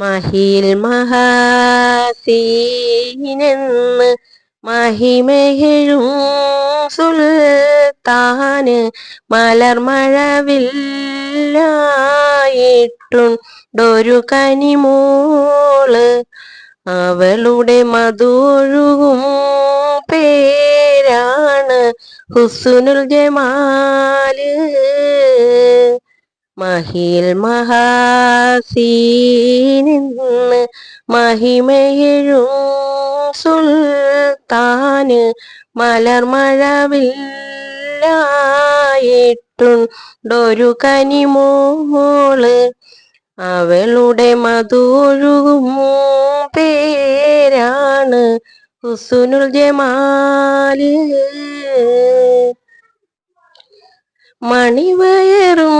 മഹിൽ മഹാസീനെന്ന് മഹിമഹിഴും സുൽത്താന് മലർമഴവില്ലായിട്ടുണ്ടൊരു കനിമോൾ. അവളുടെ മധുഴുകും പേരാണ് ഹുസുനുൽ ജമാൽ. മഹിൽ മഹാസീനിന്ന് മഹിമയഴും സുൽത്താന് മലർമഴവില്ലായിട്ടുണ്ടൊരു കനിമോൾ. അവളുടെ മധുഴുകും പേരാണ് ഹുസുനുൽ ജമാൽ. മണിവയറും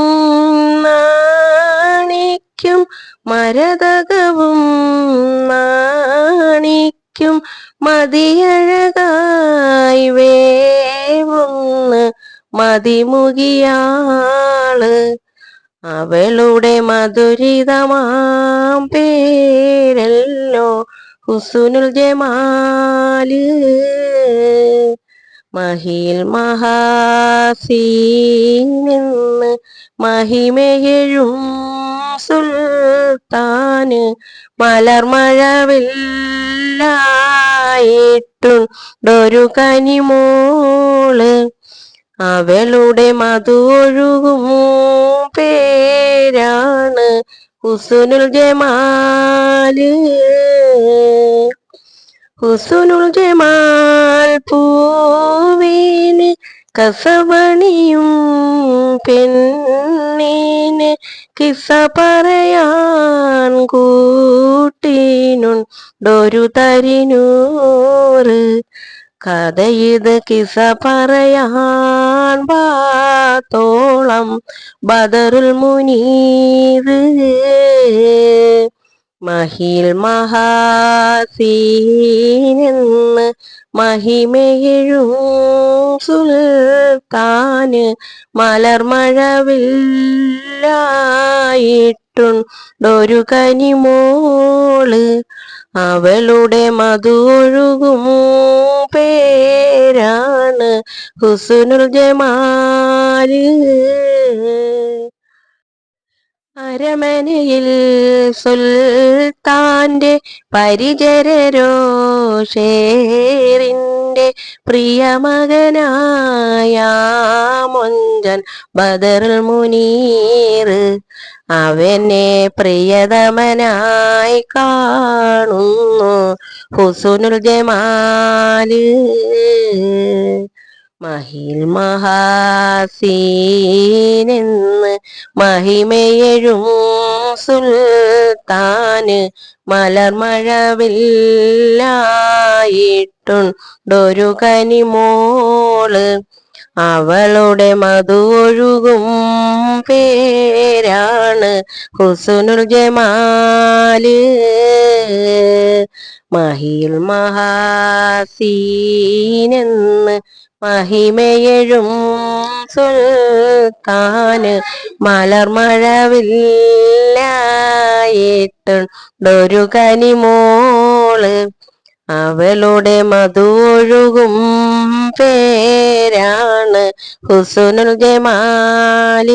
നാണിക്കും മരതകവും നാണിക്കും മതിയഴകായി വേവുന്ന് മതിമുകിയാൾ. അവളുടെ മധുരിതമാം പേരല്ലോ ഹുസുനുൽ ജമാൽ. മഹിൽ മഹാസീനിന്ന് മഹിമയഴും സുൽത്താന് മലർമഴവില്ലായിട്ടുണ്ടൊരു കനിമോൾ. അവളുടെ മധുഒഴുകും പേരാണ് ഹുസുനുൽ ജമാൽ. ഹുസുനുൽ ജമാൽ പൂവിന് കസവണിയും പെണ്ണിന് കിസ പറയാൻ കൂട്ടിനുണ്ടൊരു തരിനൂറ്. കഥയിത് കിസ പറയാൻ പാത്തോളം ബദറുൽ മുനീത് മഹിൽ മഹാസീനെന്ന് മഹിമയഴും സുൽത്താന് മലർമഴവില്ലായിട്ടുണ്ടൊരു കനിമോൾ. അവളുടെ മധുഴുകും പേരാണ് ഹുസുനുൽ ജമാൽ. അരമനയിൽ സുൽത്താന്റെ പരിചരരോഷേറിന്റെ പ്രിയമകനായ മുഞ്ചൻ ബദറുൽ മുനീർ അവനെ പ്രിയതമനായി കാണുന്നു. ഹുസുനുൽ ജമാൽ മഹിൽ മഹാസീനെന്ന് മഹിമയഴും സുൽത്താന് മലർമഴവില്ലായിട്ടുണ്ടൊരു കനിമോൾ. അവളുടെ മധുഒഴുകും പേരാണ് ഹുസുനുൽ ജമാൽ. മഹിൽ മഹാസീനെന്ന് മഹിമയഴും സുൽത്താന് മലർമഴവില്ലായിട്ടുണ്ടൊരു കനിമോൾ അവളുടെ മധുഴുകും പേരാണ് ഹുസുനുൽ ജമാൽ.